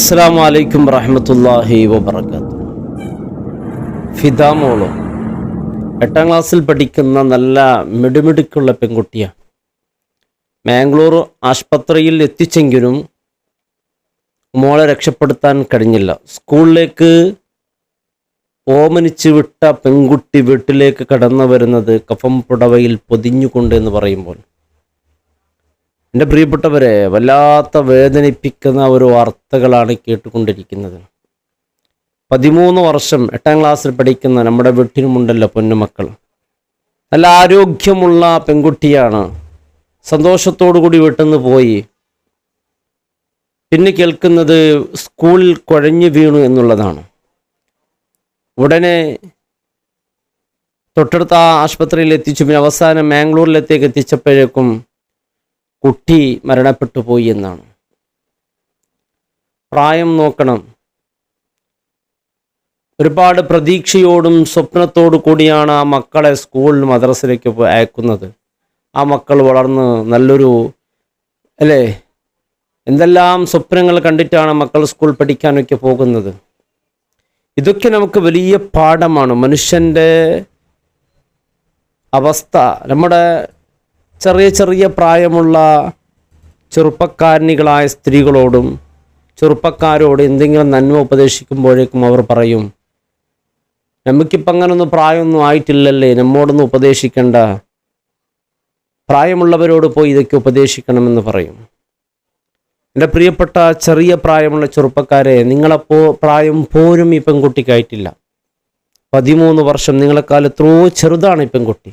അസ്സാം വലൈക്കും വറഹമത്തല്ലാഹി വബർക്കാത്തു ഫിദാമോളോ എട്ടാം ക്ലാസ്സിൽ പഠിക്കുന്ന നല്ല മിടുമിടുക്കുള്ള പെൺകുട്ടിയാണ്. മാംഗ്ലൂർ ആശുപത്രിയിൽ എത്തിച്ചെങ്കിലും മോളെ രക്ഷപ്പെടുത്താൻ കഴിഞ്ഞില്ല. സ്കൂളിലേക്ക് ഓമനിച്ച് വിട്ട പെൺകുട്ടി വീട്ടിലേക്ക് കടന്നു വരുന്നത് കഫം പുടവയിൽ പൊതിഞ്ഞുകൊണ്ട് എന്ന് പറയുമ്പോൾ എന്റെ പ്രിയപ്പെട്ടവരെ വല്ലാത്ത വേദനിപ്പിക്കുന്ന ഒരു വാർത്തകളാണ് കേട്ടുകൊണ്ടിരിക്കുന്നത്. പതിമൂന്ന് വർഷം എട്ടാം ക്ലാസ്സിൽ പഠിക്കുന്ന നമ്മുടെ വീട്ടിനുമുണ്ടല്ലോ പൊന്നുമക്കൾ. നല്ല ആരോഗ്യമുള്ള പെൺകുട്ടിയാണ്. കൂടി വീട്ടിൽ നിന്ന് പോയി. പിന്നെ കേൾക്കുന്നത് സ്കൂളിൽ കുഴഞ്ഞു വീണു എന്നുള്ളതാണ്. ഉടനെ തൊട്ടടുത്ത ആശുപത്രിയിൽ എത്തിച്ചു. പിന്നെ അവസാനം മാംഗ്ലൂരിലത്തേക്ക് എത്തിച്ചപ്പോഴേക്കും കുട്ടി മരണപ്പെട്ടു പോയി എന്നാണ്. പ്രായം നോക്കണം. ഒരുപാട് പ്രതീക്ഷയോടും സ്വപ്നത്തോടു കൂടിയാണ് ആ മക്കളെ സ്കൂളിൽ മദ്രസയിലേക്ക് അയക്കുന്നത്. ആ മക്കൾ വളർന്ന് നല്ലൊരു അല്ലേ? എന്തെല്ലാം സ്വപ്നങ്ങൾ കണ്ടിട്ടാണ് മക്കൾ സ്കൂൾ പഠിക്കാനൊക്കെ പോകുന്നത്? ഇതൊക്കെ നമുക്ക് വലിയ പാഠമാണ്. മനുഷ്യന്റെ അവസ്ഥ നമ്മുടെ ചെറിയ ചെറിയ പ്രായമുള്ള ചെറുപ്പക്കാരനികളായ സ്ത്രീകളോടും ചെറുപ്പക്കാരോട് എന്തെങ്കിലും നന്മ ഉപദേശിക്കുമ്പോഴേക്കും അവർ പറയും നമുക്കിപ്പം അങ്ങനൊന്നും പ്രായമൊന്നും ആയിട്ടില്ലല്ലേ നമ്മോടൊന്നും ഉപദേശിക്കണ്ട. പ്രായമുള്ളവരോട് പോയി ഇതൊക്കെ ഉപദേശിക്കണമെന്ന് പറയും. എന്റെ പ്രിയപ്പെട്ട ചെറിയ പ്രായമുള്ള ചെറുപ്പക്കാരെ നിങ്ങളപ്പോ പ്രായം പോരും ഈ പെൺകുട്ടിക്കായിട്ടില്ല. പതിമൂന്ന് വർഷം നിങ്ങളെക്കാൾ എത്രയോ ചെറുതാണ് ഈ പെൺകുട്ടി.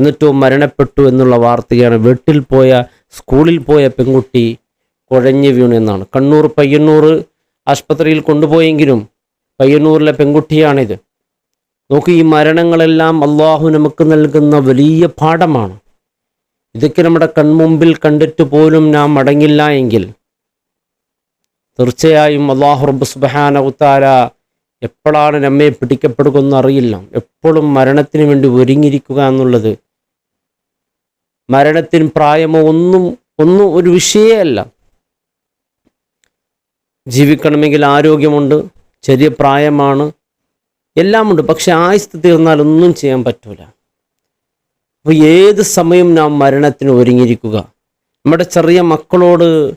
എന്നിട്ടും മരണപ്പെട്ടു എന്നുള്ള വാർത്തയാണ് വീട്ടിൽ പോയ സ്കൂളിൽ പോയ പെൺകുട്ടി കുഴഞ്ഞു വീണു എന്നാണ്. കണ്ണൂർ പയ്യന്നൂർ ആശുപത്രിയിൽ കൊണ്ടുപോയെങ്കിലും പയ്യന്നൂരിലെ പെൺകുട്ടിയാണിത്. നോക്കൂ ഈ മരണങ്ങളെല്ലാം അള്ളാഹു നമുക്ക് നൽകുന്ന വലിയ പാഠമാണ്. ഇതൊക്കെ നമ്മുടെ കൺമുമ്പിൽ കണ്ടിട്ട് പോലും നാം അടങ്ങില്ല എങ്കിൽ തീർച്ചയായും അള്ളാഹു റബ്ബ് സുബാന ഉത്താര എപ്പോഴാണ് നമ്മെ പിടിക്കപ്പെടുക എന്നറിയില്ല. എപ്പോഴും മരണത്തിന് വേണ്ടി ഒരുങ്ങിയിരിക്കുക എന്നുള്ളത് മരണത്തിന് പ്രായമോ ഒന്നും ഒന്നും ഒരു വിഷയമല്ല. ജീവിക്കണമെങ്കിൽ ആരോഗ്യമുണ്ട് ചെറിയ പ്രായമാണ് എല്ലാമുണ്ട്. പക്ഷെ ആയുസ് തീർന്നാൽ ഒന്നും ചെയ്യാൻ പറ്റൂല. അപ്പോൾ ഏത് സമയം നാം മരണത്തിന് ഒരുങ്ങിയിരിക്കുക? നമ്മുടെ ചെറിയ മക്കളോട്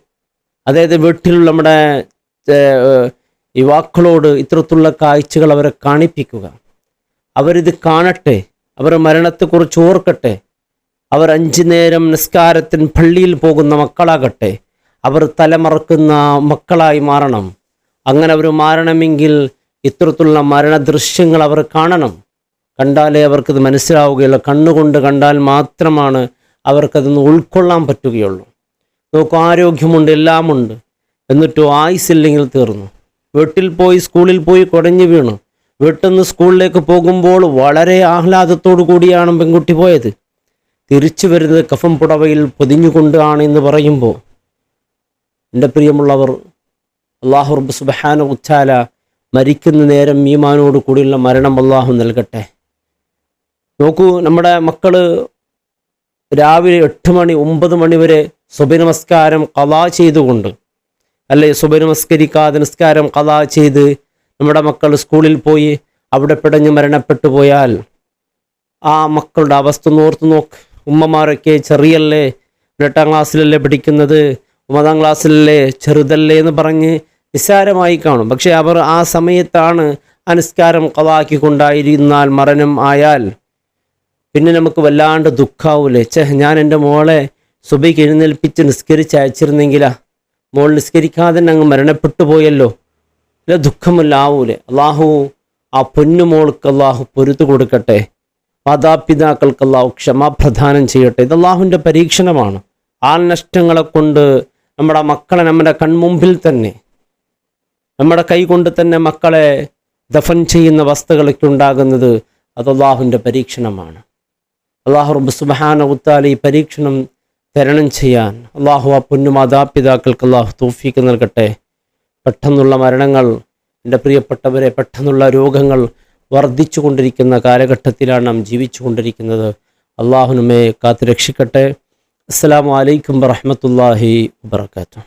അതായത് വീട്ടിലുള്ള നമ്മുടെ യുവാക്കളോട് ഇത്തരത്തിലുള്ള കാഴ്ചകൾ അവരെ കാണിപ്പിക്കുക. അവരിത് കാണട്ടെ. അവർ മരണത്തെക്കുറിച്ച് ഓർക്കട്ടെ. അവർ അഞ്ചു നേരം നിസ്കാരത്തിന് പള്ളിയിൽ പോകുന്ന മക്കളാകട്ടെ അവർ തലമറക്കുന്ന മക്കളായി മാറണം. അങ്ങനെ അവർ മാറണമെങ്കിൽ ഇത്തരത്തിലുള്ള മരണദൃശ്യങ്ങൾ അവർ കാണണം. കണ്ടാലേ അവർക്കത് മനസ്സിലാവുകയുള്ളൂ. കണ്ണുകൊണ്ട് കണ്ടാൽ മാത്രമാണ് അവർക്കതൊന്ന് ഉൾക്കൊള്ളാൻ പറ്റുകയുള്ളൂ. നോക്കും ആരോഗ്യമുണ്ട് എല്ലാമുണ്ട്. എന്നിട്ടോ ആയുസില്ലെങ്കിൽ തീർന്നു. വീട്ടിൽ പോയി സ്കൂളിൽ പോയി കുടഞ്ഞു വീണു. വീട്ടിൽ നിന്ന് സ്കൂളിലേക്ക് പോകുമ്പോൾ വളരെ ആഹ്ലാദത്തോടു കൂടിയാണ് പെൺകുട്ടി പോയത്. തിരിച്ചു വരുന്നത് കഫം പുടവയിൽ പൊതിഞ്ഞുകൊണ്ടാണ് എന്ന് പറയുമ്പോൾ എന്റെ പ്രിയമുള്ളവർ അള്ളാഹു റബ്ബ് സുബഹാന ഉച്ചാല മരിക്കുന്ന നേരം ഈമാനോട് കൂടിയുള്ള മരണം അള്ളാഹു നൽകട്ടെ. നോക്കൂ നമ്മുടെ മക്കൾ രാവിലെ എട്ട് മണി ഒമ്പത് മണി വരെ സുബനമസ്കാരം കലാ ചെയ്തുകൊണ്ട് അല്ലെ സുബനമസ്കരിക്കാതെ നിസ്കാരം കലാ ചെയ്ത് നമ്മുടെ മക്കൾ സ്കൂളിൽ പോയി അവിടെ പിടഞ്ഞ് മരണപ്പെട്ടു പോയാൽ ആ മക്കളുടെ അവസ്ഥ നോർത്തു നോക്ക്. ഉമ്മമാരൊക്കെ ചെറിയല്ലേ എട്ടാം ക്ലാസ്സിലല്ലേ പഠിക്കുന്നത് ഒമ്പതാം ക്ലാസ്സിലല്ലേ ചെറുതല്ലേ എന്ന് പറഞ്ഞ് നിസ്സാരമായി കാണും. പക്ഷെ അവർ ആ സമയത്താണ് അനുസ്കാരം കൊണ്ടായിരുന്നാൽ മരണം ആയാൽ പിന്നെ നമുക്ക് വല്ലാണ്ട് ദുഃഖാവൂലേ. ചെ ഞാൻ എന്റെ മോളെ സുബൈക്ക് എഴുന്നേൽപ്പിച്ച് നിസ്കരിച്ച് അയച്ചിരുന്നെങ്കിലാ. മോൾ നിസ്കരിക്കാതെ തന്നെ അങ്ങ് മരണപ്പെട്ടു പോയല്ലോ. ഇല്ല ദുഃഖമല്ലാവൂലെ. അള്ളാഹു ആ പൊന്നുമോൾക്ക് അള്ളാഹു പൊരുത്തു കൊടുക്കട്ടെ. മാതാപിതാക്കൾക്ക് അള്ളാഹു ക്ഷമ പ്രധാനം ചെയ്യട്ടെ. ഇത് അള്ളാഹുവിന്റെ പരീക്ഷണമാണ്. ആൾ നഷ്ടങ്ങളെ കൊണ്ട് നമ്മുടെ മക്കളെ നമ്മുടെ കൺമുമ്പിൽ തന്നെ നമ്മുടെ കൈ കൊണ്ട് തന്നെ മക്കളെ ദഫൻ ചെയ്യുന്ന വസ്തുക്കളൊക്കെ ഉണ്ടാകുന്നത് അത് അള്ളാഹുവിന്റെ പരീക്ഷണമാണ്. അള്ളാഹു റബ്ബ് സുബഹാന ഉത്താലി ഈ പരീക്ഷണം തരണം ചെയ്യാൻ അള്ളാഹു ആ പൊന്നു മാതാപിതാക്കൾക്ക് അള്ളാഹു തോഫീക്ക് നൽകട്ടെ. പെട്ടെന്നുള്ള മരണങ്ങൾ എന്റെ പ്രിയപ്പെട്ടവരെ പെട്ടെന്നുള്ള രോഗങ്ങൾ വർദ്ധിച്ചു കൊണ്ടിരിക്കുന്ന കാലഘട്ടത്തിലാണ് നാം ജീവിച്ചു കൊണ്ടിരിക്കുന്നത് നമ്മെ കാത്തു രക്ഷിക്കട്ടെ അസ്സാം വലൈക്കും വറഹമത്തല്ലാഹി വാത്തു